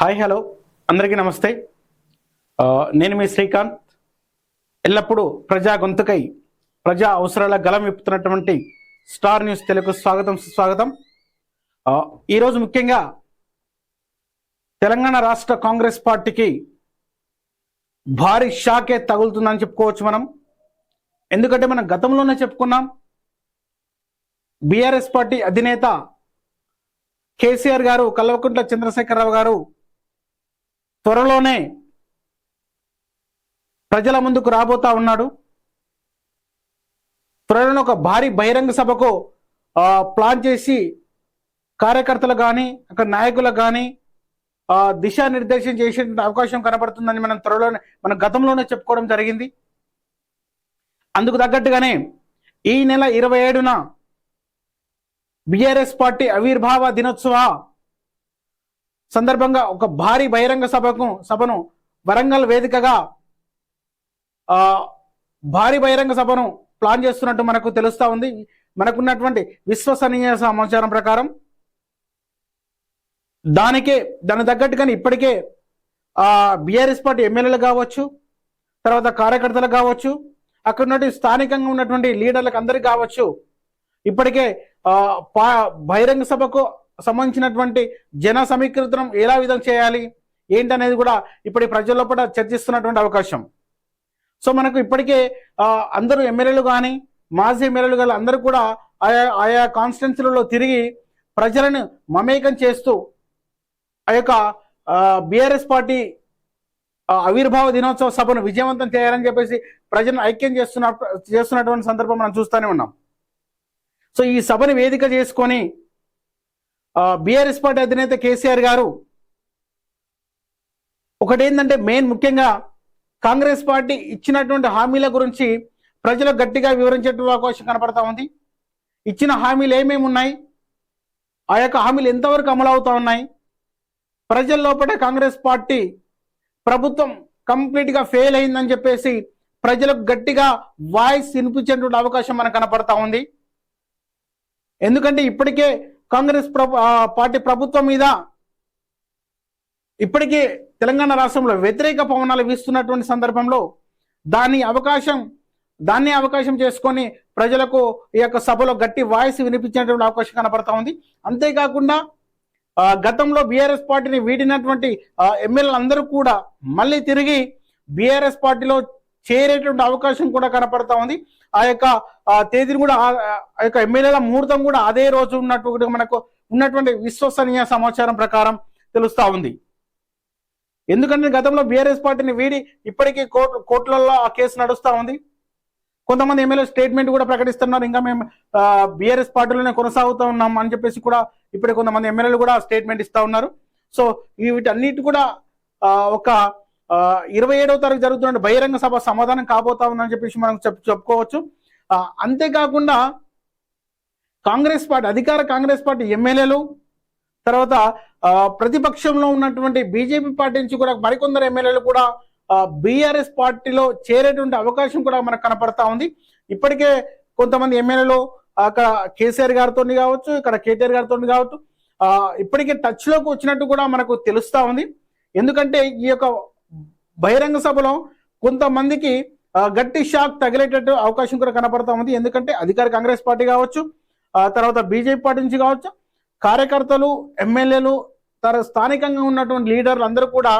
Hi hello. అందరికీ నమస్తే. నేను మీ శ్రీకాంత్. ఎల్లప్పుడూ ప్రజా గొంతుకై ప్రజా అవసరాల గలం విప్పుతున్నటువంటి స్టార్ న్యూస్ తెలుగు స్వాగతం సుస్వాగతం. ఈరోజు ముఖ్యంగా తెలంగాణ రాష్ట్ర కాంగ్రెస్ పార్టీకి భారీ షాకే తగులుతుందని చెప్పుకోవచ్చు మనం. ఎందుకంటే మనం గతంలోనే చెప్పుకున్నాం బీఆర్ఎస్ పార్టీ అధినేత కేసీఆర్ గారు కల్వకుంట్ల చంద్రశేఖరరావు గారు త్వరలోనే ప్రజల ముందుకు రాబోతా ఉన్నాడు. త్వరలోనే ఒక భారీ బహిరంగ సభకు ప్లాన్ చేసి కార్యకర్తలు కానీ అక్కడ నాయకులకు కానీ దిశానిర్దేశం చేసే అవకాశం కనబడుతుందని మనం త్వరలోనే మన గతంలోనే చెప్పుకోవడం జరిగింది. అందుకు తగ్గట్టుగానే ఈ నెల ఇరవై ఏడున బిఆర్ఎస్ పార్టీ ఆవిర్భావ దినోత్సవ సందర్భంగా ఒక భారీ బహిరంగ సభకు సభను వరంగల్ వేదికగా భారీ బహిరంగ సభను ప్లాన్ చేస్తున్నట్టు మనకు తెలుస్తూ ఉంది. మనకున్నటువంటి విశ్వసనీయ సమాచారం ప్రకారం దానికే దాని తగ్గట్టుగానే ఇప్పటికే బీఆర్ఎస్ పార్టీ ఎమ్మెల్యేలు కావచ్చు తర్వాత కార్యకర్తలు కావచ్చు అక్కడ ఉన్నటువంటి స్థానికంగా ఉన్నటువంటి లీడర్లకు అందరికీ కావచ్చు ఇప్పటికే పా బహిరంగ సభకు సంబంధించినటువంటి జన సమీకృతం ఎలా విధం చేయాలి? ఏంటనేది కూడా ఇప్పుడు ప్రజల్లో కూడా చర్చిస్తున్నటువంటి అవకాశం. సో మనకు ఇప్పటికే అందరూ ఎమ్మెల్యేలు కానీ మాజీ ఎమ్మెల్యేలు కానీ అందరూ కూడా ఆయా ఆయా కాన్స్టిట్యున్సీలలో తిరిగి ప్రజలను మమేకం చేస్తూ ఆ యొక్క బీఆర్ఎస్ పార్టీ ఆవిర్భావ దినోత్సవ సభను విజయవంతం చేయాలని చెప్పేసి ప్రజలను ఐక్యం చేస్తున్న చేస్తున్నటువంటి సందర్భం మనం చూస్తూనే ఉన్నాం. సో ఈ సభను వేదిక చేసుకొని బీఆర్ఎస్ పార్టీ అధినేత కేసీఆర్ గారు ఒకటేంటంటే మెయిన్ ముఖ్యంగా కాంగ్రెస్ పార్టీ ఇచ్చినటువంటి హామీల గురించి ప్రజలకు గట్టిగా వివరించేటువంటి అవకాశం కనపడతా ఉంది. ఇచ్చిన హామీలు ఏమేమి ఉన్నాయి? ఆ యొక్క హామీలు ఎంతవరకు అమలు అవుతా ఉన్నాయి? ప్రజల లోపల కాంగ్రెస్ పార్టీ ప్రభుత్వం కంప్లీట్గా ఫెయిల్ అయిందని చెప్పేసి ప్రజలకు గట్టిగా వాయిస్ వినిపించేటువంటి అవకాశం మనకు కనపడతా ఉంది. ఎందుకంటే ఇప్పటికే కాంగ్రెస్ పార్టీ ప్రభుత్వం మీద ఇప్పటికే తెలంగాణ రాష్ట్రంలో వ్యతిరేక పవనాలు వీస్తున్నటువంటి సందర్భంలో దాని అవకాశం దాన్ని అవకాశం చేసుకొని ప్రజలకు ఈ యొక్క సభలో గట్టి వాయిస్ వినిపించేటువంటి అవకాశం కనపడతా ఉంది. అంతేకాకుండా గతంలో బీఆర్ఎస్ పార్టీని వీడినటువంటి ఎమ్మెల్యేలందరూ కూడా మళ్ళీ తిరిగి బీఆర్ఎస్ పార్టీలో చేరేటువంటి అవకాశం కూడా కనపడతా ఉంది. ఆ యొక్క తేదీని కూడా ఆ యొక్క ఎమ్మెల్యేల ముహూర్తం కూడా అదే రోజు ఉన్నట్టు మనకు ఉన్నటువంటి విశ్వసనీయ సమాచారం ప్రకారం తెలుస్తా ఉంది. ఎందుకంటే గతంలో బీఆర్ఎస్ పార్టీని వీడి ఇప్పటికీ కోర్టు కోర్టులలో ఆ కేసు నడుస్తా ఉంది. కొంతమంది ఎమ్మెల్యే స్టేట్మెంట్ కూడా ప్రకటిస్తున్నారు. ఇంకా మేము బీఆర్ఎస్ పార్టీలోనే కొనసాగుతూ ఉన్నాం అని చెప్పేసి కూడా ఇప్పుడే కొంతమంది ఎమ్మెల్యేలు కూడా స్టేట్మెంట్ ఇస్తా ఉన్నారు. సో వీటన్నిటి కూడా ఒక ఇరవై ఏడవ తారీఖు జరుగుతున్న బహిరంగ సభ సమాధానం కాబోతా ఉందని చెప్పేసి మనం చెప్ చెప్పుకోవచ్చు. అంతేకాకుండా కాంగ్రెస్ పార్టీ అధికార కాంగ్రెస్ పార్టీ ఎమ్మెల్యేలు తర్వాత ప్రతిపక్షంలో ఉన్నటువంటి బీజేపీ పార్టీ నుంచి కూడా మరికొందరు ఎమ్మెల్యేలు కూడా బీఆర్ఎస్ పార్టీలో చేరేటువంటి అవకాశం కూడా మనకు కనపడతా ఉంది. ఇప్పటికే కొంతమంది ఎమ్మెల్యేలు అక్కడ కేసీఆర్ గారితో కావచ్చు ఇక్కడ కేటీఆర్ గారితో కావచ్చు ఇప్పటికే టచ్లోకి వచ్చినట్టు కూడా మనకు తెలుస్తా ఉంది. ఎందుకంటే ఈ యొక్క బహిరంగ సభలో కొంతమందికి గట్టి షాక్ తగిలేటట్టు అవకాశం కూడా కనపడతా ఉంది. ఎందుకంటే అధికార కాంగ్రెస్ పార్టీ కావచ్చు తర్వాత బీజేపీ పార్టీ నుంచి కావచ్చు కార్యకర్తలు ఎమ్మెల్యేలు తర్వాత స్థానికంగా ఉన్నటువంటి లీడర్లు అందరూ కూడా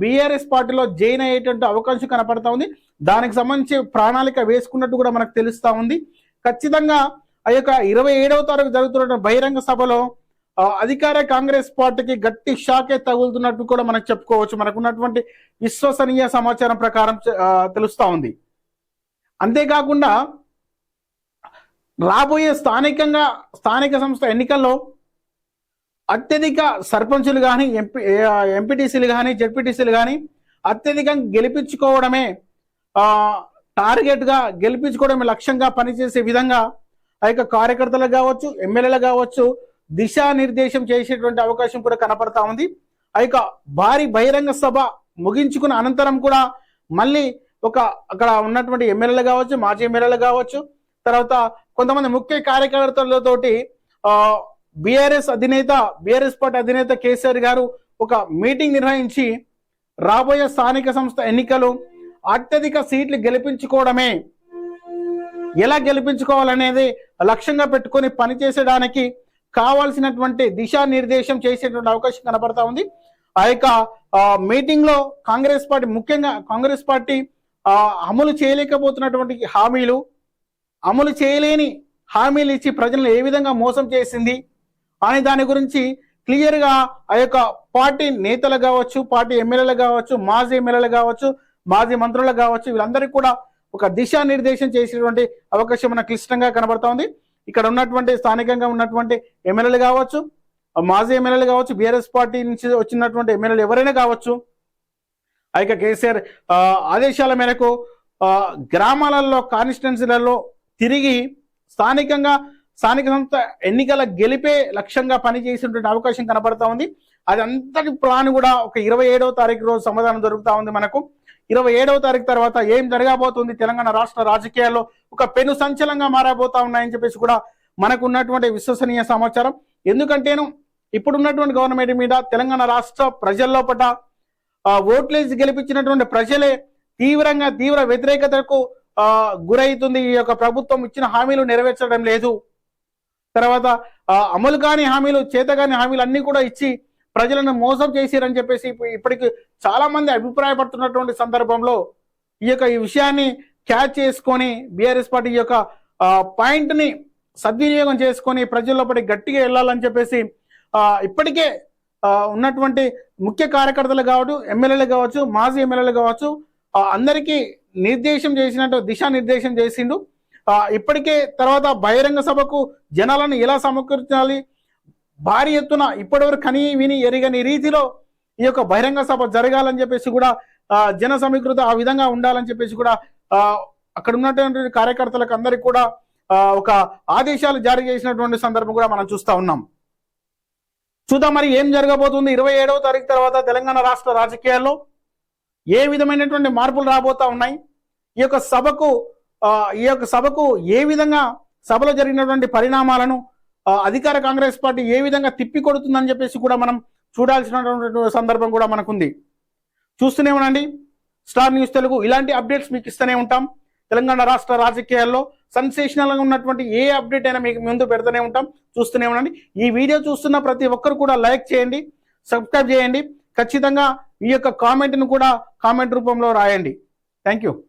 బీఆర్ఎస్ పార్టీలో జాయిన్ అయ్యేటువంటి అవకాశం కనపడతా ఉంది. దానికి సంబంధించి ప్రణాళిక వేసుకున్నట్టు కూడా మనకు తెలుస్తా ఉంది. ఖచ్చితంగా ఆ యొక్క ఇరవై ఏడవ తారీఖు జరుగుతున్న బహిరంగ సభలో అధికార కాంగ్రెస్ పార్టీకి గట్టి షాకే తగులుతున్నట్టు కూడా మనకు చెప్పుకోవచ్చు. మనకున్నటువంటి విశ్వసనీయ సమాచారం ప్రకారం తెలుస్తా ఉంది. అంతేకాకుండా రాబోయే స్థానికంగా స్థానిక సంస్థ ఎన్నికల్లో అత్యధిక సర్పంచులు కానీ ఎంపీ ఎంపీటీసీలు కానీ జెడ్పీటీసీలు కానీ అత్యధికంగా గెలిపించుకోవడమే ఆ, టార్గెట్గా గెలిపించుకోవడమే లక్ష్యంగా పనిచేసే విధంగా ఆ యొక్క కార్యకర్తలకు కావచ్చు ఎమ్మెల్యేలు కావచ్చు దిశానిర్దేశం చేసేటువంటి అవకాశం కూడా కనపడతా ఉంది. ఆ యొక్క భారీ బహిరంగ సభ ముగించుకున్న అనంతరం కూడా మళ్ళీ ఒక అక్కడ ఉన్నటువంటి ఎమ్మెల్యేలు కావచ్చు మాజీ ఎమ్మెల్యేలు కావచ్చు తర్వాత కొంతమంది ముఖ్య కార్యకర్తలతోటి ఆ బీఆర్ఎస్ అధినేత బీఆర్ఎస్ పార్టీ అధినేత కేసీఆర్ గారు ఒక మీటింగ్ నిర్వహించి రాబోయే స్థానిక సంస్థ ఎన్నికలు అత్యధిక సీట్లు గెలిపించుకోవడమే ఎలా గెలిపించుకోవాలనేది లక్ష్యంగా పెట్టుకొని పనిచేసడానికి కావాల్సినటువంటి దిశానిర్దేశం చేసేటువంటి అవకాశం కనబడతా ఉంది. ఆ యొక్క మీటింగ్లో మీటింగ్లో కాంగ్రెస్ పార్టీ ముఖ్యంగా కాంగ్రెస్ పార్టీ అమలు చేయలేకపోతున్నటువంటి హామీలు అమలు చేయలేని హామీలు ఇచ్చి ప్రజలను ఏ విధంగా మోసం చేసింది అనే దాని గురించి క్లియర్గా ఆ యొక్క పార్టీ నేతలు కావచ్చు పార్టీ ఎమ్మెల్యేలు కావచ్చు మాజీ ఎమ్మెల్యేలు కావచ్చు మాజీ మంత్రులు కావచ్చు వీళ్ళందరికీ కూడా ఒక దిశానిర్దేశం చేసేటువంటి అవకాశం మనకు క్లిష్టంగా కనబడుతోంది ఇక్కడ ఉన్నటువంటి స్థానికంగా ఉన్నటువంటి ఎమ్మెల్యేలు కావచ్చు మాజీ ఎమ్మెల్యేలు కావచ్చు బీఆర్ఎస్ పార్టీ నుంచి వచ్చినటువంటి ఎమ్మెల్యేలు ఎవరైనా కావచ్చు ఆ కేసీఆర్ ఆదేశాల మేరకు గ్రామాలలో కాన్స్టిట్యున్సీలలో తిరిగి స్థానికంగా స్థానిక సంస్థ ఎన్నికల గెలిపే లక్ష్యంగా పనిచేసినటువంటి అవకాశం కనబడతా ఉంది. అది అంతటి ప్లాన్ కూడా ఒక ఇరవై ఏడవ తారీఖు రోజు సమాధానం దొరుకుతా ఉంది మనకు. ఇరవై ఏడవ తారీఖు తర్వాత ఏం జరగబోతుంది? తెలంగాణ రాష్ట్ర రాజకీయాల్లో ఒక పెను సంచలంగా మారబోతా ఉన్నాయని చెప్పేసి కూడా మనకు ఉన్నటువంటి విశ్వసనీయ సమాచారం. ఎందుకంటేను ఇప్పుడున్నటువంటి గవర్నమెంట్ మీద తెలంగాణ రాష్ట్ర ప్రజల్లో పట ఓట్లేసి గెలిపించినటువంటి ప్రజలే తీవ్రంగా తీవ్ర వ్యతిరేకతకు ఆ, గురవుతుంది. ఈ యొక్క ప్రభుత్వం ఇచ్చిన హామీలు నెరవేర్చడం లేదు. తర్వాత అమలు కాని హామీలు చేతగాని హామీలు అన్ని కూడా ఇచ్చి ప్రజలను మోసం చేసిరని చెప్పేసి ఇప్పటికి చాలా మంది అభిప్రాయపడుతున్నటువంటి సందర్భంలో ఈ యొక్క ఈ విషయాన్ని క్యాచ్ చేసుకొని బీఆర్ఎస్ పార్టీ యొక్క పాయింట్ని సద్వినియోగం చేసుకొని ప్రజల్లోపటి గట్టిగా వెళ్ళాలని చెప్పేసి ఇప్పటికే ఉన్నటువంటి ముఖ్య కార్యకర్తలు కావచ్చు ఎమ్మెల్యేలు కావచ్చు మాజీ ఎమ్మెల్యేలు కావచ్చు అందరికీ నిర్దేశం చేసినట్టు దిశానిర్దేశం చేసిండు. ఇప్పటికే తర్వాత బహిరంగ సభకు జనాలను ఎలా సమకూర్చాలి భారీ ఎత్తున ఇప్పటివరకు కని విని ఎరగని రీతిలో ఈ యొక్క బహిరంగ సభ జరగాలని చెప్పేసి కూడా జన సమీకృత ఆ విధంగా ఉండాలని చెప్పేసి కూడా అక్కడ ఉన్నటువంటి కార్యకర్తలకు అందరికీ కూడా ఒక ఆదేశాలు జారీ చేసినటువంటి సందర్భం కూడా మనం చూస్తా ఉన్నాం. చూద్దాం మరి ఏం జరగబోతుంది. ఇరవై ఏడవ తారీఖు తర్వాత తెలంగాణ రాష్ట్ర రాజకీయాల్లో ఏ విధమైనటువంటి మార్పులు రాబోతా ఉన్నాయి? ఈ యొక్క సభకు ఈ యొక్క సభకు ఏ విధంగా సభలో జరిగినటువంటి పరిణామాలను అధికార కాంగ్రెస్ పార్టీ ఏ విధంగా తిప్పి కొడుతుందని చెప్పేసి కూడా మనం చూడాల్సినటువంటి సందర్భం కూడా మనకుంది. చూస్తూనే ఉండండి. స్టార్ న్యూస్ తెలుగు ఇలాంటి అప్డేట్స్ మీకు ఇస్తూనే ఉంటాం. తెలంగాణ రాష్ట్ర రాజకీయాల్లో సన్సేషనల్గా ఉన్నటువంటి ఏ అప్డేట్ అయినా మీకు ముందు పెడుతూనే ఉంటాం. చూస్తూనే ఉండండి. ఈ వీడియో చూస్తున్న ప్రతి ఒక్కరు కూడా లైక్ చేయండి సబ్స్క్రైబ్ చేయండి. ఖచ్చితంగా ఈ యొక్క కామెంట్ను కూడా కామెంట్ రూపంలో రాయండి. Thank you.